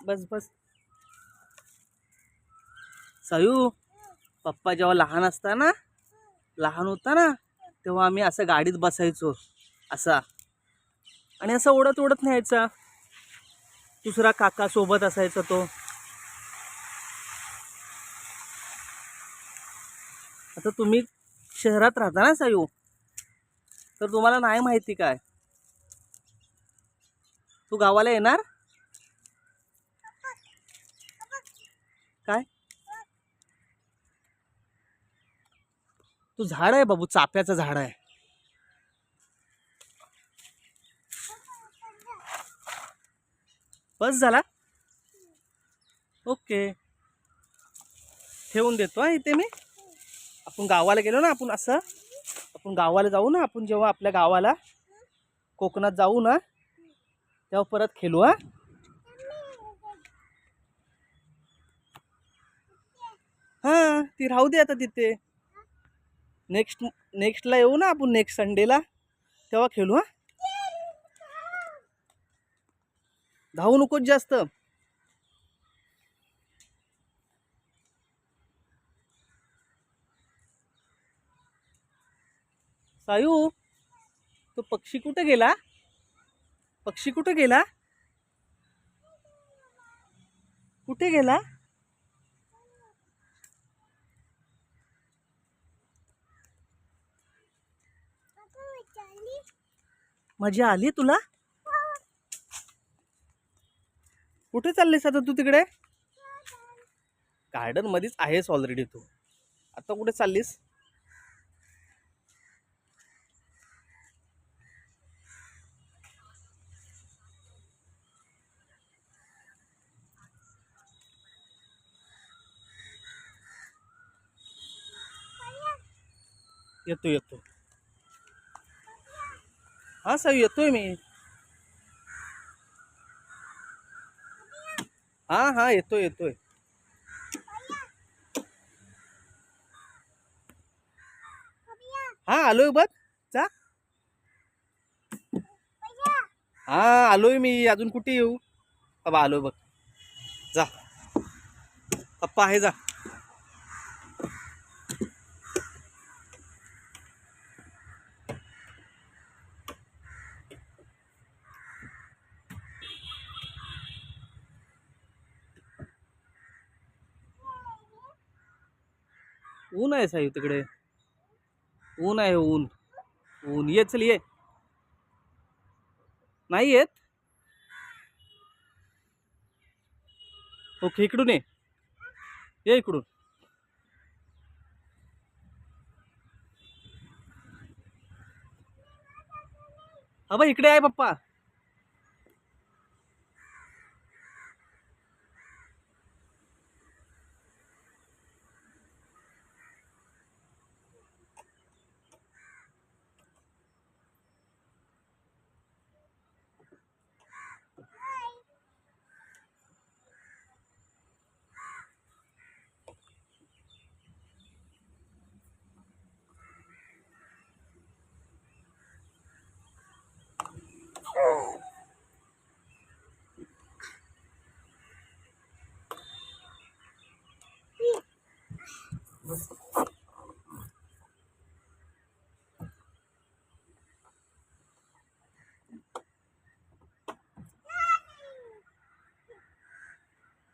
बस बस. सायू पप्पा जेव्हा लहान असता ना लहान होता ना तेव्हा आम्ही असं गाडीत बसायचो. असा. आणि असं ओढत ओढत न्यायचा. दुसरा काका सोबत असायचा तो. आता तुम्ही शहरात राहता ना सायू? तर तुम्हाला नाही माहिती काय? तू गावाला येणार? काय? तू झाड आहे बाबू चाप्याचं झाड आहे. बस झाला? ओके. ठेवून देतो हा इथे मी. आपण गावाला गेलो ना आपण असं. आपण गावाला जाऊ ना आपण जेव्हा आपल्या गावाला कोकणात जाऊ ना तेव्हा परत खेळू हा. हां ती राहू दे आता तिथे. नेक्स्ट नेक्स्टला येऊ ना आपण नेक्स्ट संडेला तेव्हा खेळू हा. धावू नकोच जास्त. सायू तो पक्षी कुठे गेला? पक्षी कुठे गेला? कुठे गेला? मजा आली तुला? कुठे चाललीस आता तू तिकडे? गार्डन मध्येच आहेस ऑलरेडी तू. आता कुठे चाललीस? येतो येतो. हा साहेब येतोय मी हा हा येतोय येतोय. हा आलोय बघ. जा. हा आलोय मी. अजून कुठे येऊ? बाबा आलोय बघ. जा. पप्पा आहे जा. ऊन आहे साहेब तिकडे. ऊन आहे ऊन. ऊन ये चल ये नाही येत? ओके इकडून ये. ये इकडून. हा बा इकडे आहे पप्पा.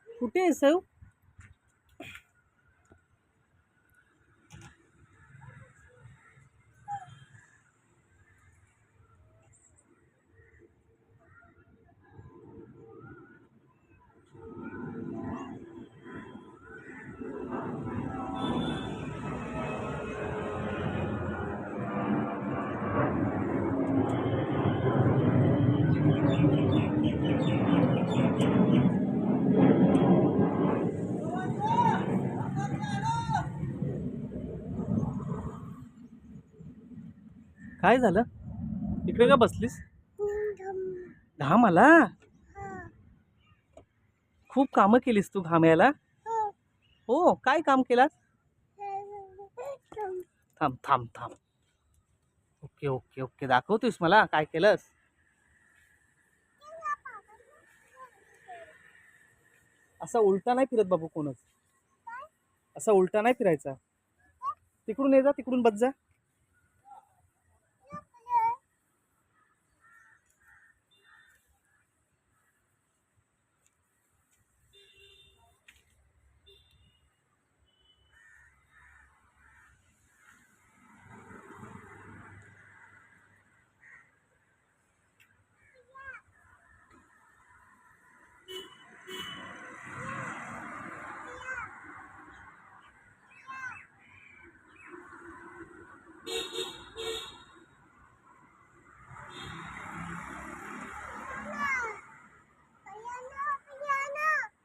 कुठे आहे साहेब काय झालं? इकडे का बसलीस? घाम आला? खूप कामं केलीस तू घाम यायला हो काय काम केलास? थांब थांब थांब. Okay okay okay. दाखवतोस मला काय केलंस? असा उलटा नाही फिरत बाबू कोणच. असा उलटा नाही फिरायचा. तिकडून ये जा तिकडून बस जा.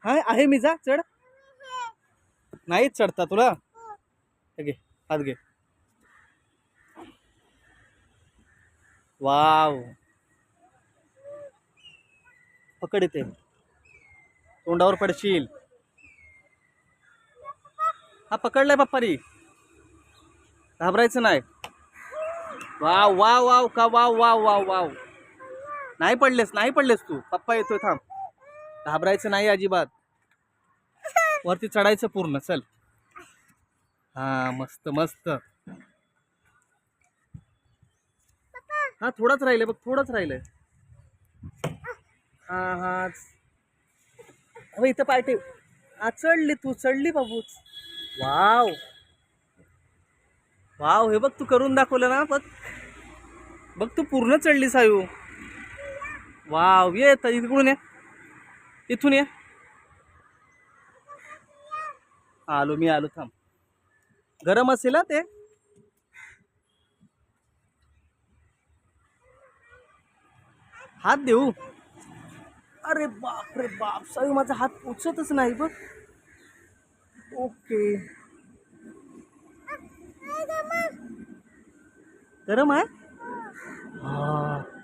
हा आहे मी जा चढ. नाहीच चढता तुला? घे हात घे. वाव. पकड येते तोंडावर पडशील. हा पकडलाय पप्पारी घाबरायचं नाही. वाव वाव वाव का वाव वाव वाव वाव. नाही पडलेस नाही पडलेस तू. पप्पा येतोय थांब. घाबरायचं नाही अजिबात. वरती चढायचं पूर्ण चल. हा मस्त मस्त. हा थोडाच राहिलंय बघ थोडंच राहिलंय. हा हा. अबे इथं पाय ठेव. हा चढली तू चढली बाबूच वाव. वाव हे बघ तू करून दाखवलं ना बघ. बघ तू पूर्ण चढली सायू वाव ये तर इकडून ये. इथून ये. आलो मी आलो थांब. गरम असेल ना ते. हात देऊ. अरे बाप रे बाप साहेब माझा हात पोचतच नाही बघ. ओके. गरम आहे? हा.